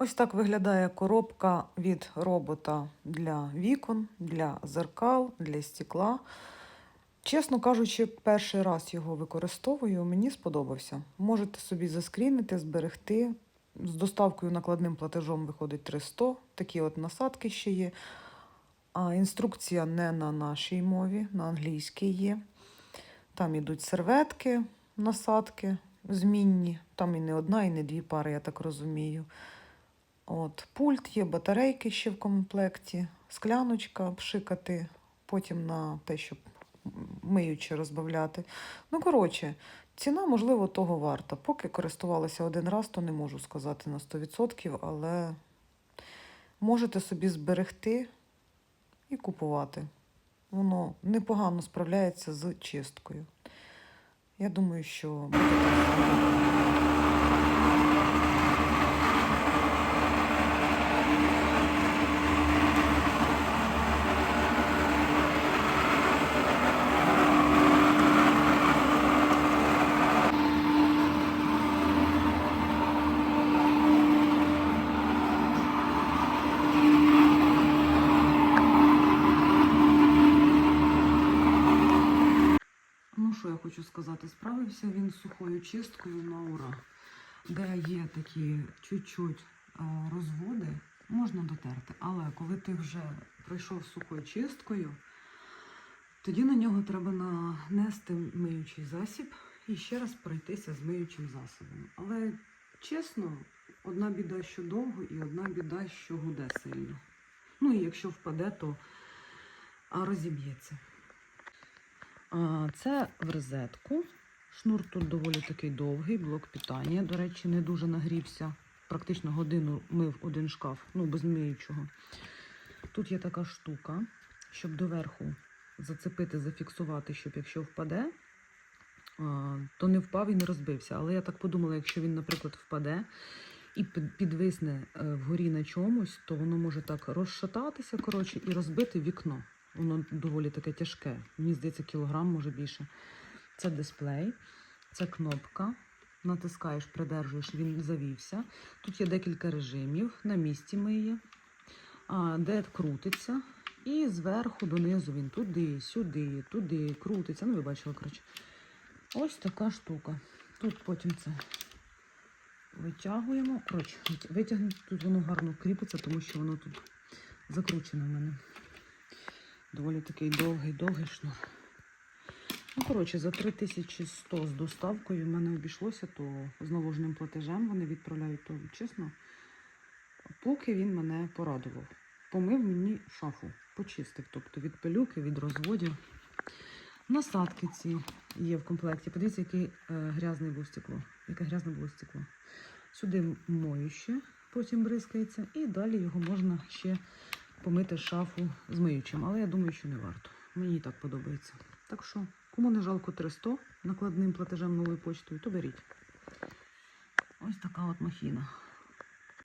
Ось так виглядає коробка від робота для вікон, для зеркал, для стекла. Чесно кажучи, перший раз його використовую, мені сподобався. Можете собі заскрінити, зберегти. З доставкою накладним платежом виходить 300. Такі от насадки ще є. А інструкція не на нашій мові, на англійській є. Там ідуть серветки, насадки змінні. Там і не одна, і не дві пари, я так розумію. От, пульт є, батарейки ще в комплекті, скляночка пшикати, потім на те, щоб миючи розбавляти. Ну, коротше, ціна, можливо, того варта. Поки користувалася один раз, то не можу сказати на 100%, але можете собі зберегти і купувати. Воно непогано справляється з чисткою. Я думаю, що я хочу сказати, справився він з сухою чисткою на ура. Де є такі чуть-чуть е, розводи, можна дотерти. Але коли ти вже пройшов сухою чисткою, тоді на нього треба нанести миючий засіб і ще раз пройтися з миючим засобом. Але чесно, одна біда, що довго, і одна біда, що гуде сильно. Ну і якщо впаде, то розіб'ється. Це в розетку. Шнур тут доволі такий довгий, блок питання. До речі, не дуже нагрівся. Практично годину мив один шкаф, ну без миючого. Тут є така штука, щоб доверху зацепити, зафіксувати, щоб якщо впаде, то не впав і не розбився. Але я так подумала, якщо він, наприклад, впаде і підвисне е, вгорі на чомусь, то воно може так розшататися коротше, і розбити вікно. Воно доволі таке тяжке. Мені здається, кілограм, може більше. Це дисплей, це кнопка. Натискаєш, придержуєш, він завівся. Тут є декілька режимів. На місці миє, а, де крутиться. І зверху донизу він туди, сюди, туди, крутиться. Ну, ви бачили, коротше. Ось така штука. Тут потім це витягуємо. Коротше, витягнути тут воно гарно кріпиться, тому що воно тут закручене в мене. Доволі такий довгий, довгий шнур. Ну, коротше, за 3100 з доставкою в мене обійшлося, то з наложеним платежем вони відправляють, то чесно, поки він мене порадував. Помив мені шафу, почистив, тобто від пилюки, від розводів. Насадки ці є в комплекті. Подивіться, яке е, грязне було стекло. Яке грязне було стекло. Сюди моюще, потім бризкається, і далі його можна ще помити шафу з миючим. Але я думаю, що не варто. Мені і так подобається. Так що, кому не жалко 300 накладним платежем новою почтою, то беріть. Ось така от махіна.